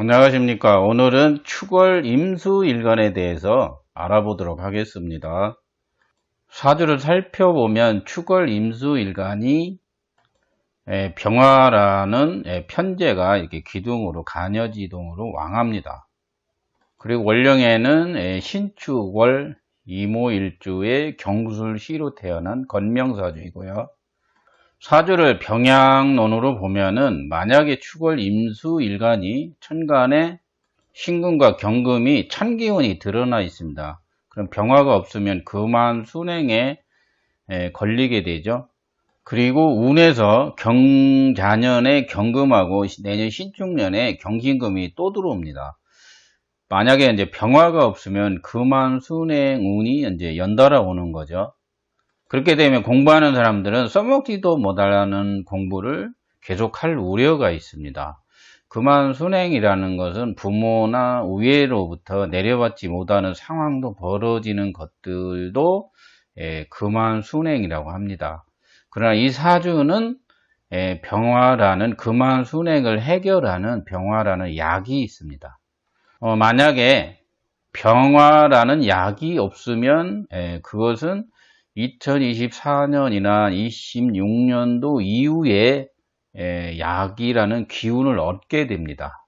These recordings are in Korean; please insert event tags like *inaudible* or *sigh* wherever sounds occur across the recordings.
안녕하십니까? 오늘은 축월 임수일간에 대해서 알아보도록 하겠습니다. 사주를 살펴보면 축월 임수일간이 병화라는 편제가 이렇게 기둥으로 간여지동으로 왕합니다. 그리고 월령에는 신축월 이모일주의 경술시로 태어난 건명사주이고요 사주를 병양론으로 보면은 만약에 축월 임수 일간이 천간에 신금과 경금이 천기운이 드러나 있습니다. 그럼 병화가 없으면 그만 순행에 걸리게 되죠. 그리고 운에서 경자년에 경금하고 내년 신축년에 경신금이 또 들어옵니다. 만약에 이제 병화가 없으면 그만 순행 운이 이제 연달아 오는 거죠. 그렇게 되면 공부하는 사람들은 써먹지도 못하는 공부를 계속할 우려가 있습니다. 그만 순행이라는 것은 부모나 우애로부터 내려받지 못하는 상황도 벌어지는 것들도 예, 그만 순행이라고 합니다. 그러나 이 사주는 예, 병화라는 그만 순행을 해결하는 병화라는 약이 있습니다. 어, 만약에 병화라는 약이 없으면 예, 그것은 2024년이나 26년도 이후에 약이라는 기운을 얻게 됩니다.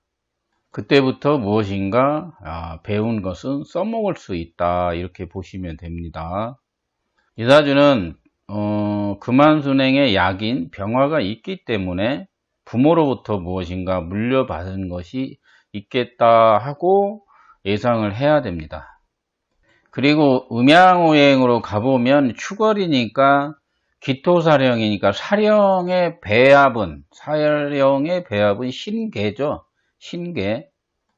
그때부터 무엇인가 아, 배운 것은 써먹을 수 있다 이렇게 보시면 됩니다. 이사주는 어, 그만순행의 약인 병화가 있기 때문에 부모로부터 무엇인가 물려받은 것이 있겠다 하고 예상을 해야 됩니다. 그리고 음양오행으로 가보면 추걸이니까 기토사령이니까 사령의 배합은 사령의 배합은 신계죠. 신계.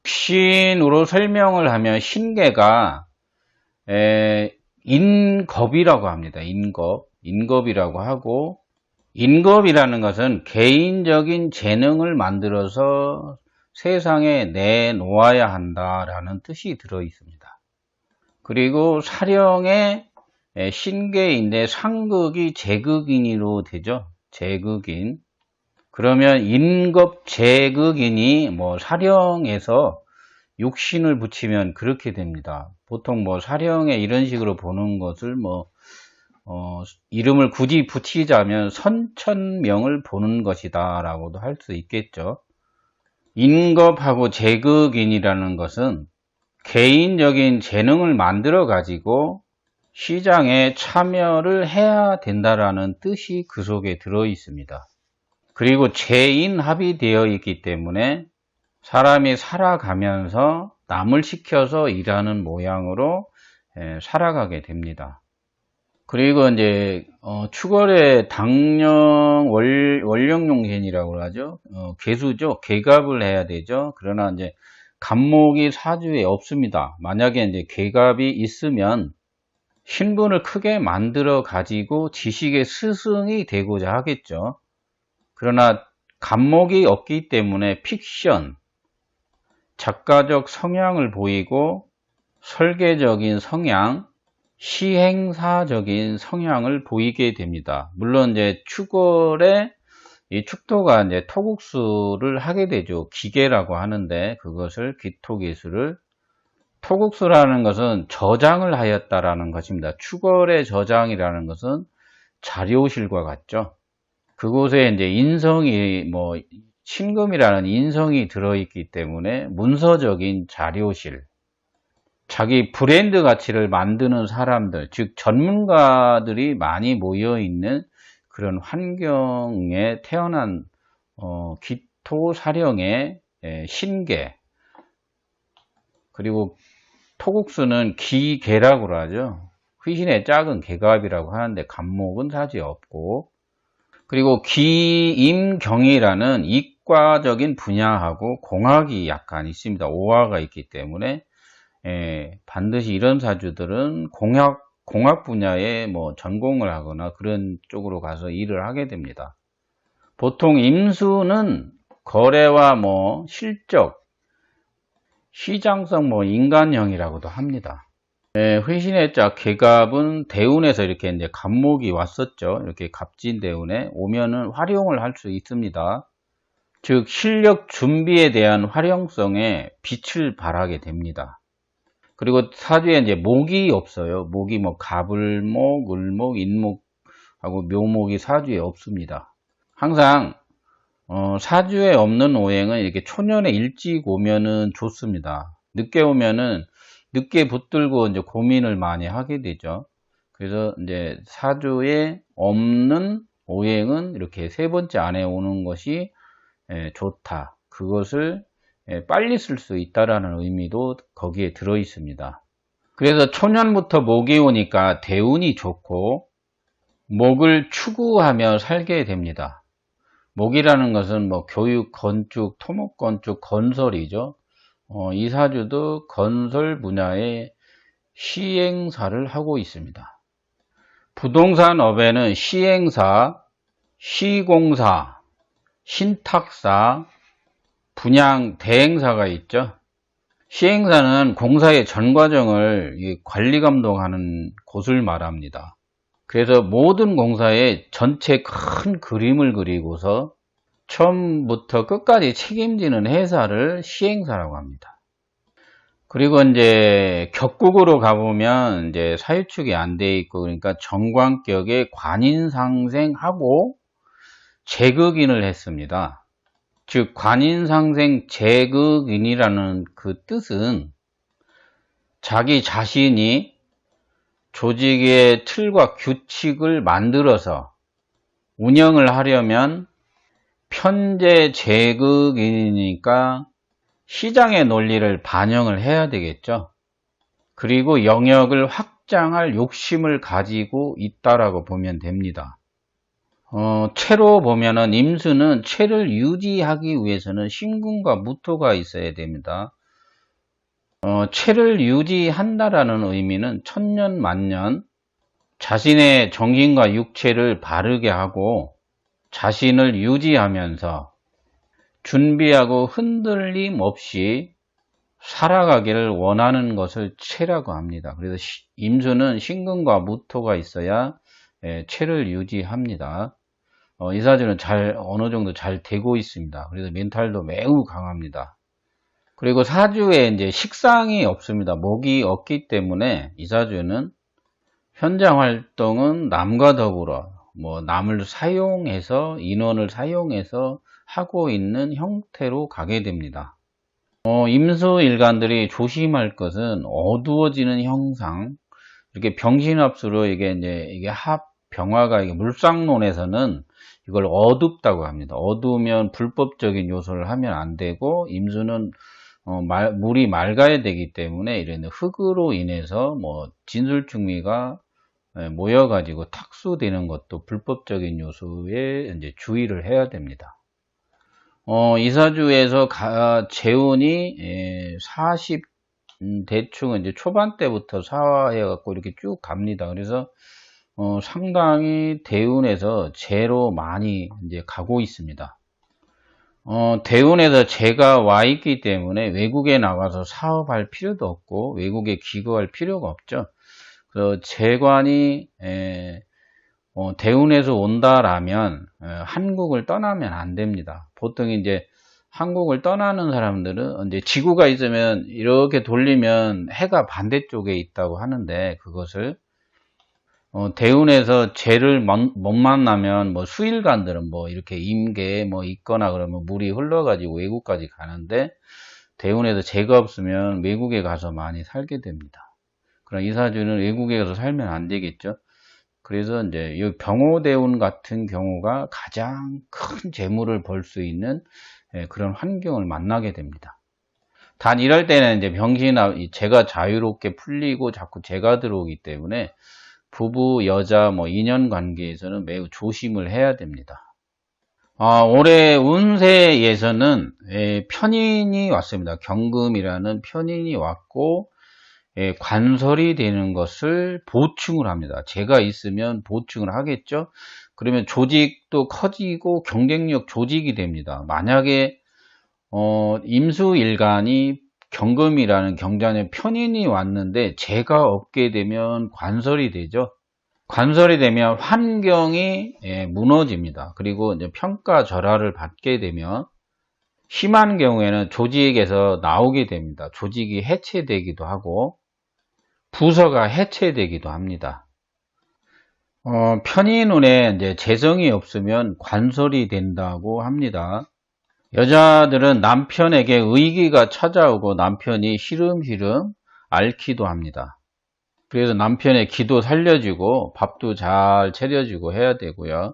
신으로 설명을 하면 신계가 인겁이라고 합니다. 인겁. 인겁이라고 하고 인겁이라는 것은 개인적인 재능을 만들어서 세상에 내놓아야 한다라는 뜻이 들어 있습니다. 그리고 사령의 신계인데 상극이 제극인으로 되죠. 제극인. 그러면 인급 제극인이 뭐 사령에서 육신을 붙이면 그렇게 됩니다. 보통 뭐 사령에 이런 식으로 보는 것을 뭐 어, 이름을 굳이 붙이자면 선천명을 보는 것이다 라고도 할 수 있겠죠. 인급하고 제극인이라는 것은 개인적인 재능을 만들어 가지고 시장에 참여를 해야 된다라는 뜻이 그 속에 들어 있습니다. 그리고 재인합이 되어 있기 때문에 사람이 살아가면서 남을 시켜서 일하는 모양으로 살아가게 됩니다. 그리고 이제 어, 추월의 당령 월, 월령용신이라고 하죠. 어, 개수죠. 개갑을 해야 되죠. 그러나 이제 간목이 사주에 없습니다. 만약에 이제 계갑이 있으면 신분을 크게 만들어 가지고 지식의 스승이 되고자 하겠죠. 그러나 간목이 없기 때문에 픽션, 작가적 성향을 보이고 설계적인 성향, 시행사적인 성향을 보이게 됩니다. 물론 이제 추월의 이 축토가 이제 토국수를 하게 되죠. 기계라고 하는데 그것을 기토기술을 토국수라는 것은 저장을 하였다라는 것입니다. 추걸의 저장이라는 것은 자료실과 같죠. 그곳에 이제 인성이 뭐 신금이라는 인성이 들어있기 때문에 문서적인 자료실, 자기 브랜드 가치를 만드는 사람들, 즉 전문가들이 많이 모여 있는 그런 환경에 태어난 어, 기토 사령의 신계 그리고 토국수는 기계라고 하죠. 휘신의 작은 개갑이라고 하는데 간목은 사지 없고 그리고 기임경이라는 이과적인 분야하고 공학이 약간 있습니다. 오화가 있기 때문에 에, 반드시 이런 사주들은 공학 공학 분야에 뭐 전공을 하거나 그런 쪽으로 가서 일을 하게 됩니다. 보통 임수는 거래와 뭐 실적, 시장성 뭐 인간형이라고도 합니다. 네, 회신의 짝 개갑은 대운에서 이렇게 이제 갑목이 왔었죠. 이렇게 갑진 대운에 오면은 활용을 할 수 있습니다. 즉 실력 준비에 대한 활용성에 빛을 발하게 됩니다. 그리고 사주에 이제 목이 없어요. 목이 뭐 가불목, 을목, 인목하고 묘목이 사주에 없습니다. 항상 어, 사주에 없는 오행은 이렇게 초년에 일찍 오면은 좋습니다. 늦게 오면은 늦게 붙들고 이제 고민을 많이 하게 되죠. 그래서 이제 사주에 없는 오행은 이렇게 세 번째 안에 오는 것이 예, 좋다. 그것을 예, 빨리 쓸 수 있다라는 의미도 거기에 들어 있습니다. 그래서 초년부터 목이 오니까 대운이 좋고 목을 추구하며 살게 됩니다. 목이라는 것은 뭐 교육, 건축, 토목 건축, 건설이죠. 어, 이 사주도 건설 분야의 시행사를 하고 있습니다. 부동산 업에는 시행사, 시공사, 신탁사, 분양 대행사가 있죠. 시행사는 공사의 전 과정을 관리 감독하는 곳을 말합니다. 그래서 모든 공사의 전체 큰 그림을 그리고서 처음부터 끝까지 책임지는 회사를 시행사라고 합니다. 그리고 이제 격국으로 가보면 이제 사유축이 안 돼 있고 그러니까 정관격에 관인상생하고 제극인을 했습니다. 즉 관인상생 제극인이라는 그 뜻은 자기 자신이 조직의 틀과 규칙을 만들어서 운영을 하려면 편제 제극이니까 시장의 논리를 반영을 해야 되겠죠. 그리고 영역을 확장할 욕심을 가지고 있다라고 보면 됩니다. 어, 채로 보면은 임수는 채를 유지하기 위해서는 신금과 무토가 있어야 됩니다. 어, 채를 유지한다라는 의미는 천년 만년 자신의 정신과 육체를 바르게 하고 자신을 유지하면서 준비하고 흔들림 없이 살아가기를 원하는 것을 채라고 합니다. 그래서 임수는 신금과 무토가 있어야 예, 채를 유지합니다. 어, 이 사주는 잘 어느 정도 잘 되고 있습니다. 그래서 멘탈도 매우 강합니다. 그리고 사주에 이제 식상이 없습니다. 목이 없기 때문에 이 사주는 현장 활동은 남과 더불어 뭐 남을 사용해서 인원을 사용해서 하고 있는 형태로 가게 됩니다. 어, 임수 일간들이 조심할 것은 어두워지는 형상, 이렇게 병신합수로 이게 이제 이게 합 병화가 이게 물상론에서는 이걸 어둡다고 합니다. 어두우면 불법적인 요소를 하면 안 되고 임수는 어, 말, 물이 맑아야 되기 때문에 이런 흙으로 인해서 뭐 진술충미가 예, 모여가지고 탁수되는 것도 불법적인 요소에 이제 주의를 해야 됩니다. 어, 이사주에서 가, 재운이 예, 40 음, 대충 이제 초반 때부터 사화해 갖고 이렇게 쭉 갑니다. 그래서 어, 상당히 대운에서 재로 많이 이제 가고 있습니다. 어, 대운에서 재가 와 있기 때문에 외국에 나가서 사업할 필요도 없고 외국에 기거할 필요가 없죠. 그래서 재관이 에, 어, 대운에서 온다라면 에, 한국을 떠나면 안 됩니다. 보통 이제 한국을 떠나는 사람들은 이제 지구가 있으면 이렇게 돌리면 해가 반대쪽에 있다고 하는데 그것을 어, 대운에서 재를 못 만나면 뭐 수일간들은 뭐 이렇게 임계 뭐 있거나 그러면 물이 흘러가지고 외국까지 가는데 대운에서 재가 없으면 외국에 가서 많이 살게 됩니다. 그럼 이사주는 외국에 가서 살면 안 되겠죠. 그래서 이제 이 병호대운 같은 경우가 가장 큰 재물을 벌 수 있는 예, 그런 환경을 만나게 됩니다. 단 이럴 때는 이제 병신이나 재가 자유롭게 풀리고 자꾸 재가 들어오기 때문에 부부, 여자, 뭐 인연 관계에서는 매우 조심을 해야 됩니다. 아, 올해 운세에서는 예, 편인이 왔습니다. 경금이라는 편인이 왔고 예, 관설이 되는 것을 보충을 합니다. 제가 있으면 보충을 하겠죠. 그러면 조직도 커지고 경쟁력 조직이 됩니다. 만약에 어, 임수일간이 경금이라는 경자년 편인이 왔는데 제가 없게 되면 관설이 되죠. 관설이 되면 환경이 예, 무너집니다. 그리고 평가 절하를 받게 되면 심한 경우에는 조직에서 나오게 됩니다. 조직이 해체되기도 하고 부서가 해체되기도 합니다. 어, 편의 눈에 이제 재성이 없으면 관설이 된다고 합니다. 여자들은 남편에게 의기가 찾아오고 남편이 시름시름 앓기도 합니다. 그래서 남편의 기도 살려주고 밥도 잘 차려주고 해야 되고요.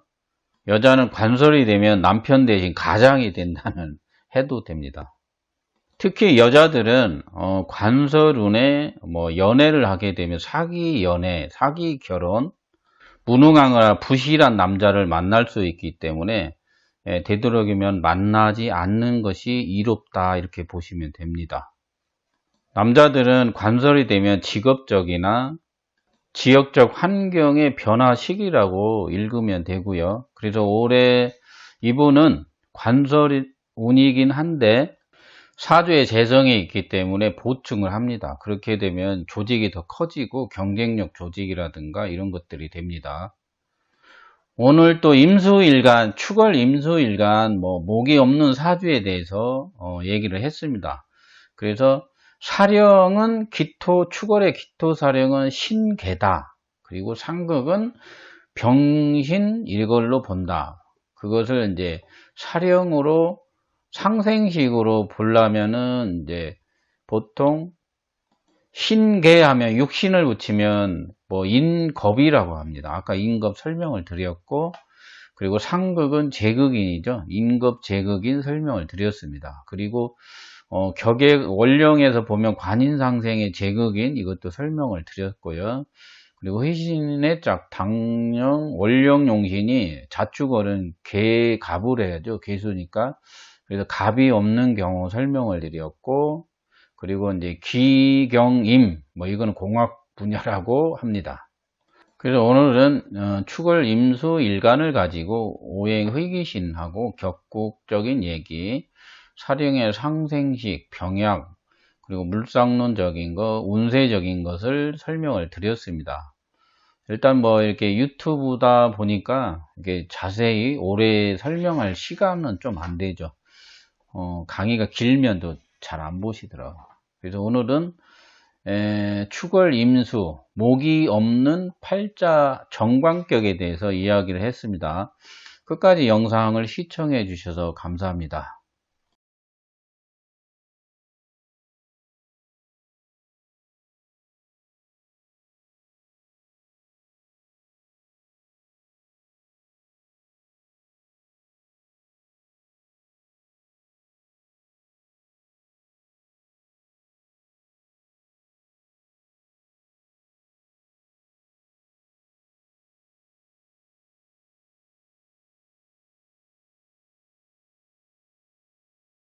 여자는 관설이 되면 남편 대신 가장이 된다는 *laughs* 해도 됩니다. 특히 여자들은 어, 관설운에 뭐 연애를 하게 되면 사기 연애, 사기 결혼, 무능하거나 부실한 남자를 만날 수 있기 때문에 예, 되도록이면 만나지 않는 것이 이롭다 이렇게 보시면 됩니다. 남자들은 관설이 되면 직업적이나 지역적 환경의 변화 시기라고 읽으면 되고요. 그래서 올해 이분은 관설 운이긴 한데 사주의 재성이 있기 때문에 보충을 합니다. 그렇게 되면 조직이 더 커지고 경쟁력 조직이라든가 이런 것들이 됩니다. 오늘 또 임수일간, 축월 임수일간, 뭐, 목이 없는 사주에 대해서 어, 얘기를 했습니다. 그래서 사령은 기토, 축월의 기토 사령은 신계다. 그리고 상극은 병신 일걸로 본다. 그것을 이제 사령으로 상생식으로 보려면은 이제 보통 신계하면 육신을 붙이면 뭐 인겁이라고 합니다. 아까 인겁 설명을 드렸고 그리고 상극은 제극인이죠. 인겁 제극인 설명을 드렸습니다. 그리고 어, 격의 원령에서 보면 관인상생의 제극인 이것도 설명을 드렸고요. 그리고 회신의 짝 당령 원령 용신이 자축어는 개 갑을 해야죠. 개수니까 그래서 갑이 없는 경우 설명을 드렸고 그리고 이제 기경임 뭐 이건 공학 분야라고 합니다. 그래서 오늘은 어, 축을 임수 일간을 가지고 오행 회기신하고 격국적인 얘기, 사령의 상생식, 병약, 그리고 물상론적인 거, 운세적인 것을 설명을 드렸습니다. 일단 뭐 이렇게 유튜브다 보니까 이게 자세히 오래 설명할 시간은 좀 안 되죠. 어, 강의가 길면 또 잘 안 보시더라고요. 그래서 오늘은 에, 축월 임수, 목이 없는 팔자 정관격에 대해서 이야기를 했습니다. 끝까지 영상을 시청해 주셔서 감사합니다.